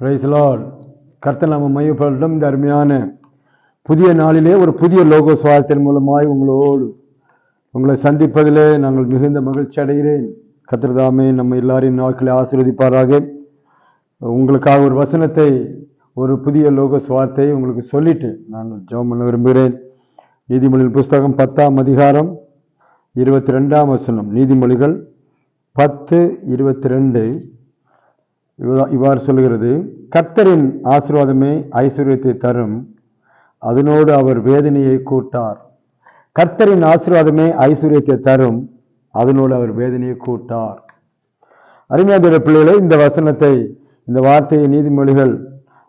பிரைஸ்லால் கர்த்தர் நாம மையப்படும் இந்த அருமையான புதிய நாளிலே ஒரு புதிய லோகோ சுவாசத்தின் மூலமாய் உங்களோடு உங்களை சந்திப்பதிலே நாங்கள் மிகுந்த மகிழ்ச்சி அடைகிறேன். கத்திரதாமே நம்ம எல்லாரின் நாட்களை ஆசீர்வதிப்பாராக. உங்களுக்காக ஒரு வசனத்தை ஒரு புதிய லோக சுவார்த்தை உங்களுக்கு சொல்லிட்டு நான் ஜெபம் பண்ண விரும்புகிறேன். நீதிமொழிகள் புஸ்தகம் பத்தாம் அதிகாரம் இருபத்தி ரெண்டாம் வசனம். நீதிமொழிகள் பத்து இருபத்தி ரெண்டு இவ்வாறு சொல்லுகிறது. கர்த்தரின் ஆசீர்வாதமே ஐஸ்வர்யத்தை தரும். அதனோடு அவர் வேதனையை கூட்டார். கர்த்தரின் ஆசீர்வாதமே ஐஸ்வர்யத்தை தரும். அதனோடு அவர் வேதனையை கூட்டார். அருமையான பிள்ளைகளை இந்த வசனத்தை இந்த வார்த்தையை நீதிமொழிகள்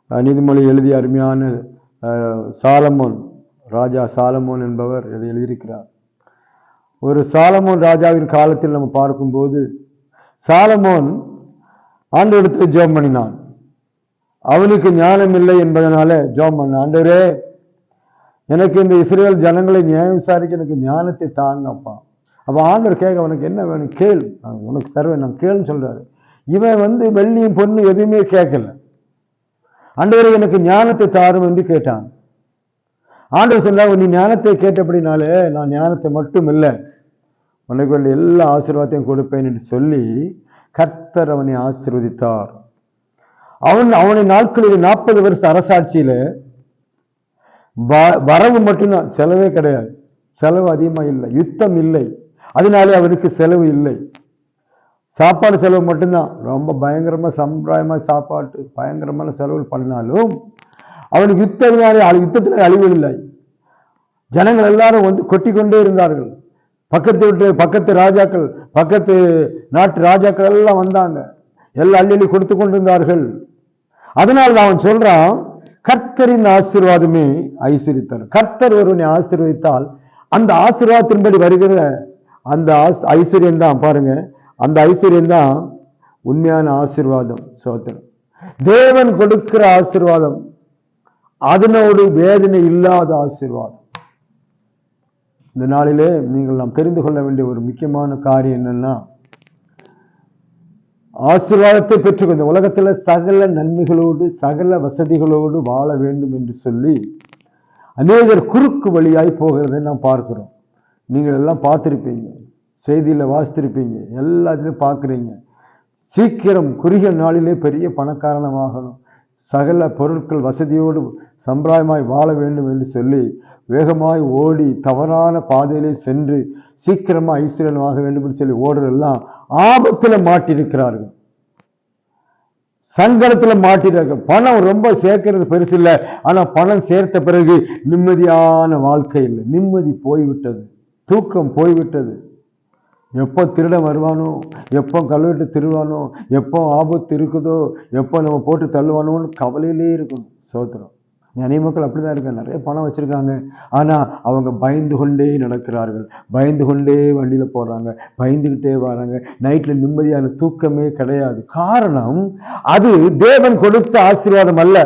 நீதிமொழி எழுதிய அருமையான சாலமோன் ராஜா சாலமோன் என்பவர் இதை எழுதியிருக்கிறார். ஒரு சாலமோன் ராஜாவின் காலத்தில் நம்ம பார்க்கும்போது சாலமோன் ஆண்டவரிடத்தில் ஜெபம் பண்ணினான். அவனுக்கு ஞானம் இல்லை என்பதனால ஜெபம் பண்ணான். ஆண்டவரே எனக்கு இந்த இஸ்ரேல் ஜனங்களை நியாயம் விசாரிக்க எனக்கு ஞானத்தை தாங்கப்பா. அப்போ ஆண்டவர் கேட்க அவனுக்கு என்ன வேணும்? கேள். நான் உனக்கு தருவேன். நான் கேள்னு சொல்றாரு. இவன் வந்து வெள்ளியும் பொண்ணு எதுவுமே கேட்கல. ஆண்டவரை எனக்கு ஞானத்தை தாரும் என்று கேட்டான். ஆண்டவர் சொன்னார் நீ ஞானத்தை கேட்டபடினாலே நான் ஞானத்தை மட்டும் இல்லை. உனக்கு வேண்டிய எல்லா ஆசீர்வாதத்தையும் கொடுப்பேன் என்று சொல்லி கர்த்தர் அவனை ஆசிர்வதித்தார். அவன் அவனை நாட்களில் நாற்பது வருஷ அரசாட்சியில வ- வரவு மட்டும்தான் செலவே கிடையாது. செலவு அதிகமா இல்லை யுத்தம் இல்லை. அதனாலே அவனுக்கு செலவு இல்லை. சாப்பாடு செலவு மட்டும்தான். ரொம்ப பயங்கரமா சம்பிராயமா சாப்பாட்டு பயங்கரமான செலவு பண்ணாலும் அவனுக்கு யுத்தத்தினாலே யுத்தத்தினாலே அழிவு இல்லை. ஜனங்கள் எல்லாரும் வந்து கொட்டி கொண்டே இருந்தார்கள். பக்கத்து வீட்டு பக்கத்து ராஜாக்கள் பக்கத்து நாட்டு ராஜாக்கள் எல்லாம் வந்தாங்க. எல்லாம் அள்ளி கொடுத்து கொண்டிருந்தார்கள். அதனால் அவன் சொல்றான் கர்த்தரின் ஆசீர்வாதமே ஐஸ்வரித்தார் கர்த்தர் ஒருவனை ஆசீர்வதித்தால் அந்த ஆசீர்வாதத்தின்படி வருகிற அந்த ஆஸ் ஐஸ்வர்யம் தான் பாருங்க. அந்த ஐஸ்வர்யம் தான் உண்மையான ஆசீர்வாதம் சோத்திரம் தேவன் கொடுக்கிற ஆசீர்வாதம் அதனோடு வேதனை இல்லாத ஆசீர்வாதம். இந்த நாளிலே நீங்கள் நாம் தெரிந்து கொள்ள வேண்டிய ஒரு முக்கியமான காரியம் என்னன்னா ஆசீர்வாதத்தை பெற்றுக்கொண்டு உலகத்தில் சகல நன்மைகளோடு சகல வசதிகளோடு வாழ வேண்டும் என்று சொல்லி அநேகர் குறுக்கு வழியாய் போகிறதை நாம் பார்க்கிறோம். நீங்கள் எல்லாம் பார்த்துருப்பீங்க. செய்தியில் வாசித்திருப்பீங்க. எல்லாத்துலையும் பார்க்குறீங்க. சீக்கிரம் குறுகிய நாளிலே பெரிய பணக்காரணமாகணும் சகல பொருட்கள் வசதியோடு சம்பிராயமாய் வாழ வேண்டும் என்று சொல்லி வேகமாய் ஓடி தவறான பாதையிலே சென்று சீக்கிரமா ஐஸ்வர்யனாக வேண்டும் என்று சொல்லி ஓடுறதெல்லாம் ஆபத்தில் மாட்டியிருக்கிறார்கள். சங்கடத்தில் மாட்டிருக்க பணம் ரொம்ப சேர்க்கிறது பெருசு இல்லை. ஆனால் பணம் சேர்த்த பிறகு நிம்மதியான வாழ்க்கை இல்லை. நிம்மதி போய்விட்டது. தூக்கம் போய்விட்டது. எப்போ திருடன் வருவானோ? எப்போ கல்வெட்டு திருவானோ எப்போ ஆபத்து இருக்குதோ? எப்போ நம்ம போட்டு தள்ளுவானோன்னு கவலையிலே இருக்கணும் சோத்திரம் நிறைய மக்கள் அப்படிதான் இருக்காங்க. நிறைய பணம் வச்சிருக்காங்க. ஆனால் அவங்க பயந்து கொண்டே நடக்கிறார்கள். பயந்து கொண்டே வண்டியில போகிறாங்க பயந்துகிட்டே வராங்க. நைட்ல நிம்மதியான தூக்கமே கிடையாது. காரணம் அது தேவன் கொடுத்த ஆசீர்வாதம் அல்ல.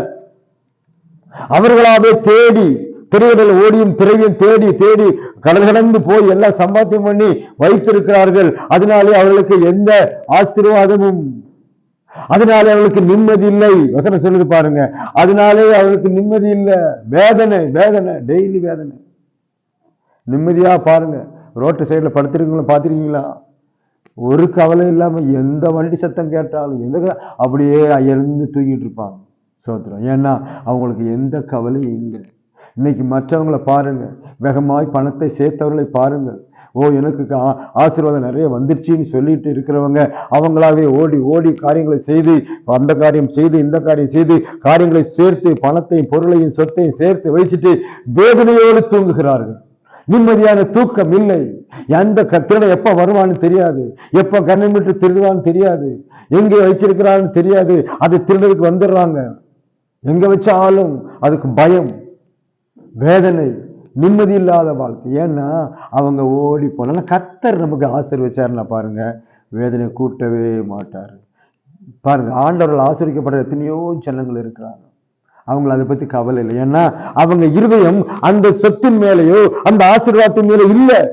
அவர்களாவே தேடி திரையிடல் ஓடியும் திரையும் தேடி தேடி கடல் கடந்து போய் எல்லாம் சம்பாத்தியம் பண்ணி வைத்திருக்கிறார்கள். அதனாலே அவர்களுக்கு எந்த ஆசீர்வாதமும் அதனாலே அவளுக்கு நிம்மதி இல்லை. வசனம் சொல்லுது பாருங்க. அதனாலே அவளுக்கு நிம்மதி இல்லை. வேதனை வேதனை டெய்லி வேதனை. நிம்மதியா பாருங்க. ரோட்டு சைடுல படுத்திருக்கீங்களா பார்த்துருக்கீங்களா? ஒரு கவலை இல்லாம எந்த வண்டி சத்தம் கேட்டாலும் எந்த அப்படியே அயர்ந்து தூங்கிட்டு இருப்பாங்க. சோத்திரம். ஏன்னா அவங்களுக்கு எந்த கவலையும் இல்லை. இன்னைக்கு மற்றவங்களை பாருங்க. வேகமாய் பணத்தை சேர்த்தவர்களை பாருங்கள் ஓ எனக்கு கா- ஆசீர்வாதம் நிறைய வந்துருச்சுன்னு சொல்லிட்டு இருக்கிறவங்க அவங்களாவே ஓடி ஓடி காரியங்களை செய்து அந்த காரியம் செய்து இந்த காரியம் செய்து காரியங்களை சேர்த்து பணத்தையும் பொருளையும் சொத்தையும் சேர்த்து வைச்சிட்டு வேதனையோடு தூங்குகிறார்கள். நிம்மதியான தூக்கம் இல்லை. எந்த க- திருடன் வருவான்னு தெரியாது. எப்போ கண்ணை விட்டு திருடுவான்னு தெரியாது. எங்கே வச்சிருக்கிறான்னு தெரியாது. அது திருடதுக்கு வந்துடுறாங்க. எங்கே வச்சாலும் அதுக்கு பயம் வேதனை. நிம்மதி இல்லாத வாழ்க்கை. ஏன்னா அவங்க ஓடி போனால கர்த்தர் நமக்கு ஆசீர்வச்சாருன்னா பாருங்க வேதனை கூட்டவே மாட்டார். பாருங்க ஆண்டவர்கள் ஆசிரிக்கப்பட்ட எத்தனையோ ஜனங்கள் இருக்கிறாங்க. அவங்கள அதை பத்தி கவலை இல்லை. ஏன்னா அவங்க இருதயம் அந்த சொத்தின் மேலேயோ அந்த ஆசீர்வாதத்தின் மேலே இல்லை.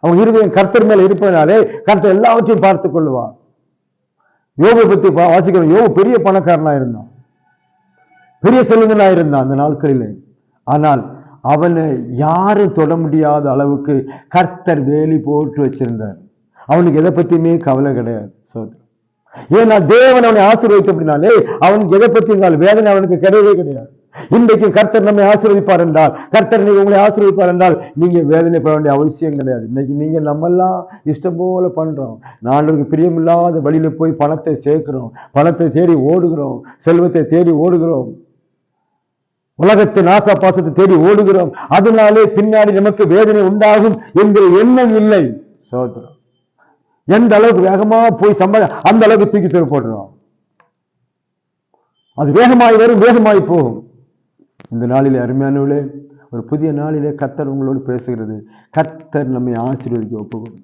அவங்க இருதயம் கர்த்தர் மேலே இருப்பதனாலே கர்த்தர் எல்லாவற்றையும் பார்த்து கொள்வார். யோகை பத்தி பா- வாசிக்கிறோம் யோபு பெரிய பணக்காரனா இருந்தான். பெரிய செல்வந்தனாக இருந்தான் அந்த நாட்களில். ஆனால் அவனை யாரும் தொட முடியாத அளவுக்கு கர்த்தர் வேலி போட்டு வச்சிருந்தார். அவனுக்கு எதை பத்தியுமே கவலை கிடையாது சோதரன் ஏன்னா தேவன் அவனை ஆசீர்வதித்த அப்படின்னாலே அவனுக்கு எதை பத்தி இருந்தாலும் வேதனை அவனுக்கு கிடையவே கிடையாது. இன்றைக்கு கர்த்தர் நம்மை ஆசீர்வதிப்பார் என்றால் கர்த்தர் நீங்க உங்களை ஆசீர்வதிப்பார் என்றால் நீங்க வேதனைப்பட வேண்டிய அவசியம் கிடையாது. இன்னைக்கு நீங்க நம்மெல்லாம் இஷ்டம் போல பண்றோம். நாளுக்கு பிரியமில்லாத வழியில போய் பணத்தை சேர்க்கிறோம். பணத்தை தேடி ஓடுகிறோம். செல்வத்தை தேடி ஓடுகிறோம். உலகத்தின் ஆசா பாசத்தை தேடி ஓடுகிறோம். அதனாலே பின்னாடி நமக்கு வேதனை உண்டாகும் என்கிற எண்ணம் இல்லை. சோதரம் எந்த அளவுக்கு வேகமா போய் சம்பளம் அந்த அளவுக்கு தூக்கி தூக்கி போடுறோம் அது வேகமாய் வரும் வேகமாய் போகும். இந்த நாளிலே அருமையானவளே ஒரு புதிய நாளிலே கத்தர் உங்களோடு பேசுகிறது. கத்தர் நம்மை ஆசீர்வதிக்க ஒப்புகும்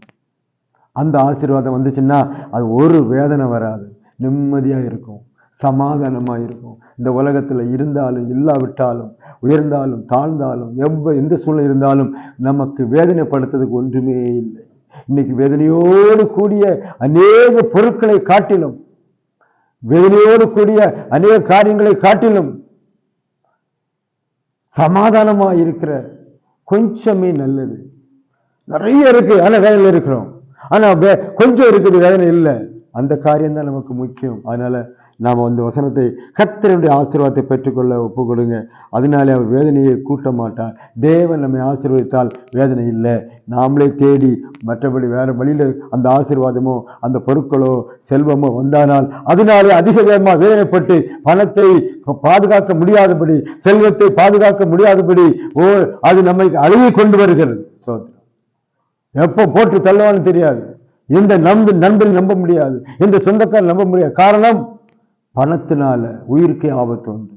அந்த ஆசீர்வாதம் வந்துச்சுன்னா அது ஒரு வேதனை வராது. நிம்மதியாக இருக்கும். சமாதானமா இருக்கும் இந்த உலகத்துல இருந்தாலும் இல்லாவிட்டாலும் உயர்ந்தாலும் தாழ்ந்தாலும் எவ்வ எந்த சூழ்நிலை இருந்தாலும் நமக்கு வேதனைப்படுத்துறதுக்கு ஒன்றுமே இல்லை. இன்னைக்கு வேதனையோடு கூடிய அநேக பொருட்களை காட்டிலும் வேதனையோடு கூடிய அநேக காரியங்களை காட்டிலும் சமாதானமா இருக்கிற கொஞ்சமே நல்லது. நிறைய இருக்கு ஆனா வேதனையில் இருக்கிறோம். ஆனா வே- கொஞ்சம் இருக்குது வேதனை இல்லை. அந்த காரியம் தான் நமக்கு முக்கியம். அதனால நாம் அந்த வசனத்தை கர்த்தருடைய ஆசீர்வாதத்தை பெற்றுக்கொள்ள ஒப்பு கொடுங்க அதனாலே அவர் வேதனையை கூட்ட மாட்டார் தேவன் நம்மை ஆசீர்வதித்தால் வேதனை இல்லை. நாமளே தேடி மற்றபடி வேறு வழியில் அந்த ஆசீர்வாதமோ அந்த பொருட்களோ செல்வமோ வந்தானால் அதனாலே அதிக வேகமாக வேதனைப்பட்டு பணத்தை பாதுகாக்க முடியாதபடி செல்வத்தை பாதுகாக்க முடியாதபடி ஓ அது நம்மை அழுகி கொண்டு வருகிறது. சோதனை. எப்போ போட்டு தள்ளுவான்னு தெரியாது. எந்த நம்பு நண்பரை நம்ப முடியாது. எந்த சொந்தக்காரன் நம்ப முடியாது. காரணம் பணத்தினால் உயிருக்கே ஆபத்து உண்டு.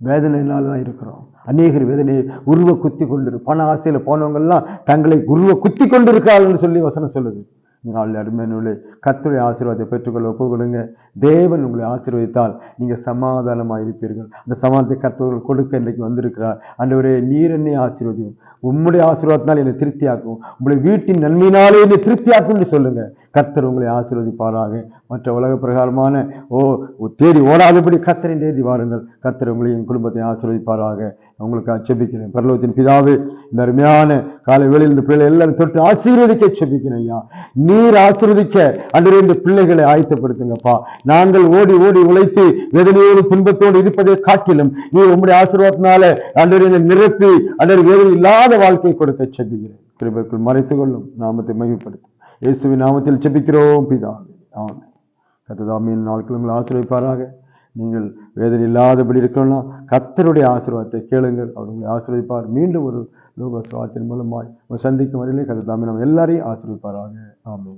வேதனையினால் தான் இருக்கிறோம். அநேகர் வேதனையை உருவ குத்தி கொண்டு பண ஆசையில் போனவங்கள்லாம் தங்களை உருவ குத்தி கொண்டு இருக்காங்கன்னு சொல்லி வசனம் சொல்லுது. இந்த நாளில் அருமையானவர்களே கத்துடைய ஆசீர்வாதத்தை பெற்றுக்கொள்ள ஒப்பு கொடுங்க. தேவன் உங்களை ஆசீர்வதித்தால் நீங்கள் சமாதானமாக இருப்பீர்கள் அந்த சமாதானத்தை கத்தவர்கள் கொடுக்க இன்றைக்கு வந்திருக்கிறார். ஆண்டவரே நீர் என்னை ஆசீர்வதியும். உம்முடைய ஆசீர்வாதத்தினால் என்னை திருப்தியாக்கும். உங்களுடைய வீட்டின் நன்மையினாலே என்னை திருப்தியாக்கும்னு சொல்லுங்கள் கர்த்தர் உங்களை ஆசீர்வதிப்பாராக. மற்ற உலக பிரகாரமான ஓ தேடி ஓடாதபடி கர்த்தரின் தேதி வாருங்கள். கர்த்தர் உங்களையும் குடும்பத்தையும் ஆசீர்வதிப்பாராக. உங்களுக்கு அச்சபிக்கிறேன் பரலோகத்தின் பிதாவே இந்த அருமையான காலை வேளையில் இந்த பிள்ளைகளை எல்லாரும் தொட்டு ஆசீர்வதிக்க செபிக்கிறேன் ஐயா. நீர் ஆசீர்வதிக்க அன்றே இந்த பிள்ளைகளை ஆயத்தப்படுத்துங்கப்பா. நாங்கள் ஓடி ஓடி உழைத்து வேதனையோடு துன்பத்தோடு இருப்பதை காட்டிலும் நீர் உங்களுடைய ஆசீர்வாதத்தினால அன்றே நிரப்பி அன்றே வேதனை இல்லாத வாழ்க்கை கொடுக்க செபிக்கிறேன் கிருபைக்குள் மறைத்துக் கொள்ளும் நாமத்தை மகிழ்படுத்தும் இயேசுவின் நாமத்தில் செபிக்கிறோம் பிதாவே. ஆமென். கத்ததாமியின் நாட்கள் உங்களை ஆசீர்வதிப்பாராக. நீங்கள் வேதனை இல்லாதபடி இருக்கணும்னா கத்தருடைய ஆசீர்வாதத்தை கேளுங்கள். அவர் உங்களை ஆசீர்வதிப்பார். மீண்டும் ஒரு லோக சுவாத்தின் மூலமாய் சந்திக்கும் வரையிலே கத்ததாமி நம்ம எல்லாரையும் ஆமே